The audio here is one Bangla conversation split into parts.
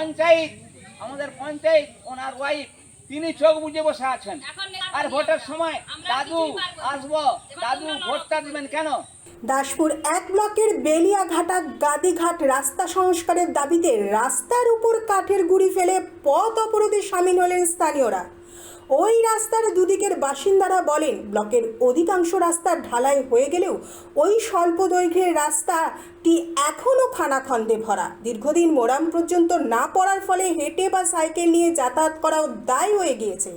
পঞ্চায়েত আমাদের পঞ্চায়েত ওনার ওয়াইফ তিনি চোখ বুঝে বসে আছেন। আর ভোটের সময় দাদু আসব। দাদু ভোটটা দিবেন কেন? দাসপুর এক ব্লকের বেলিয়াঘাটা গাদিঘাট রাস্তা সংস্কারের দাবিতে রাস্তার উপর কাঠের গুড়ি ফেলে পথ অবরোধে সামিল হলেন স্থানীয়রা। ওই রাস্তার দুদিকের বাসিন্দারা বলেন, ব্লকের অধিকাংশ রাস্তা ঢালাই হয়ে গেলেও ওই স্বল্প দৈর্ঘ্যের রাস্তাটি এখনও খানাখন্দে ভরা। দীর্ঘদিন মোরাম পর্যন্ত না পড়ার ফলে হেঁটে বা সাইকেল নিয়ে যাতায়াত করাও দায় হয়ে গিয়েছে।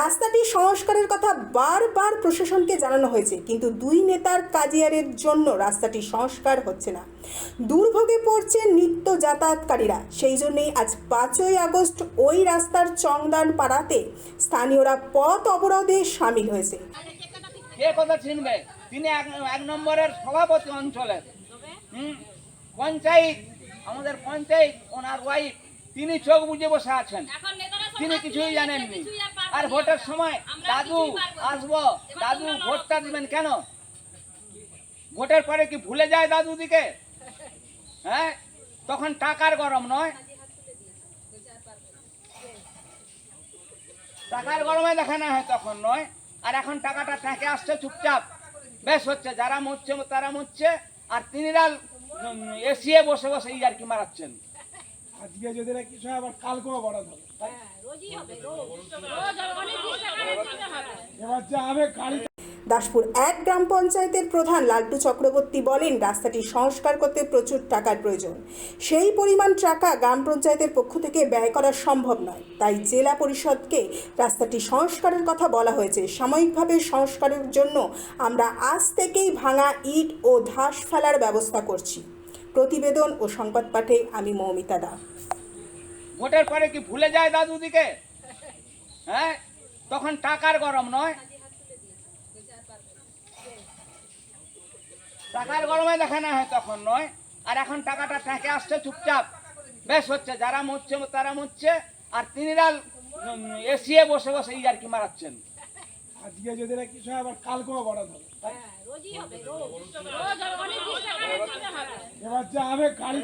রাস্তাটি সংস্কারের কথা বারবার প্রশাসনকে জানানো হয়েছে, কিন্তু দুই নেতার কাজিয়ারের জন্য রাস্তাটি সংস্কার হচ্ছে না। দুর্ভোগে পড়ছে নিত্য যাতায়াতকারীরা। সেই জন্যই আজ পাঁচই আগস্ট ওই রাস্তার চংদান পাড়াতে স্থানীয়রা পথ অবরোধে সামিল হয়েছে। কে কথা চিনবে? তিনি এক এক নম্বরের সভাপতি অঞ্চলের। হুম? পঞ্চায়েত আমাদের পঞ্চায়েত ওনার ওয়াইফ তিনি চোখ বুঝে বসে আছেন। তিনি কিছুই জানেননি। আর ভোটের সময় দাদু আসব দাদু ভোটটা দিবেন কেন? ভোটের পরে কি ভুলে যায় দাদু দিকে? হ্যাঁ? তখন টাকার গরম নয়। টাকার গরমে দেখে না হয় তখন নয়। আর এখন টাকাটা থাকে আসছে চুপচাপ। বেশ হচ্ছে যারা মরছে তারা মরছে। আর তিনিরা এসিয়ে বসে বসে এই আর কি মারাচ্ছেন। আজকে যদি না কিছু আবার কালকেও বরাদ হবে। এবার যা হবে গাড়ি দাসপুর এক গ্রাম পঞ্চায়েতের প্রধান লালটু চক্রবর্তী বলেন, রাস্তাটি সংস্কার করতে প্রচুর টাকার প্রয়োজন। সেই পরিমাণ টাকা গ্রাম পঞ্চায়েতের পক্ষ থেকে ব্যয় করা সম্ভব নয়। তাই জেলা পরিষদকে রাস্তাটি সংস্কারের কথা বলা হয়েছে। সাময়িকভাবে সংস্কারের জন্য আমরা আজ থেকেই ভাঙা ইট ও ধাস ফেলার ব্যবস্থা করছি। প্রতিবেদন ও সংবাদ পাঠে আমি মৌমিতা দা। ভোটের পরে কি ভুলে যায় দাদু দিকে? হ্যাঁ? তখন টাকার গরম নয়? টাকার গরমে দেখে না হয় তখন নয়। আর এখন টাকাটা ট্যাঁকে আসছে চুপচাপ। বেশ হচ্ছে যারা মরছে তারা মরছে। আর তিনিরা রাল এসিয়ে বসে বসে ই আর কি মারাচ্ছেন। আজকে যদি না কিছু আবার কালকেও বড় হবে। এবার যা আমি গাড়ি